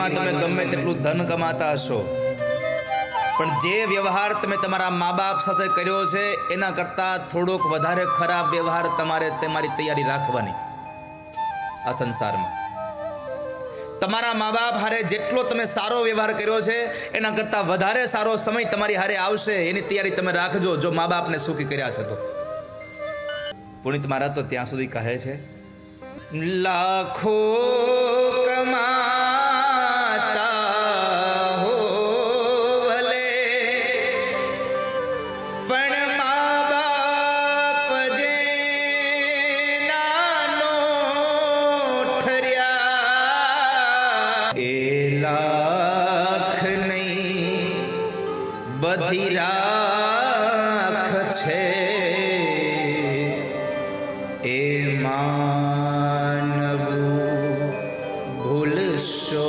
જિંદગીમાં તમે ગમે તેટલું ધન કમાતા હશો. પણ જે વ્યવહાર તમે તમારા મા બાપ સાથે કર્યો છે, એના કરતાં થોડોક વધારે ખરાબ વ્યવહાર તમારે તમારી તૈયારી રાખવાની આ સંસારમાં. તમારા મા બાપ હારે જેટલો તમે સારો વ્યવહાર કર્યો છે, એના કરતાં વધારે સારો સમય તમારી હારે આવશે, એની તૈયારી તમે રાખજો, જો મા બાપને સુખી કર્યા છે તો. પુનિત મહારાજ તો ત્યાં સુધી કહે છે, લાખો લાખ નહીં બધી રાખ છે એ માનવું ભૂલશો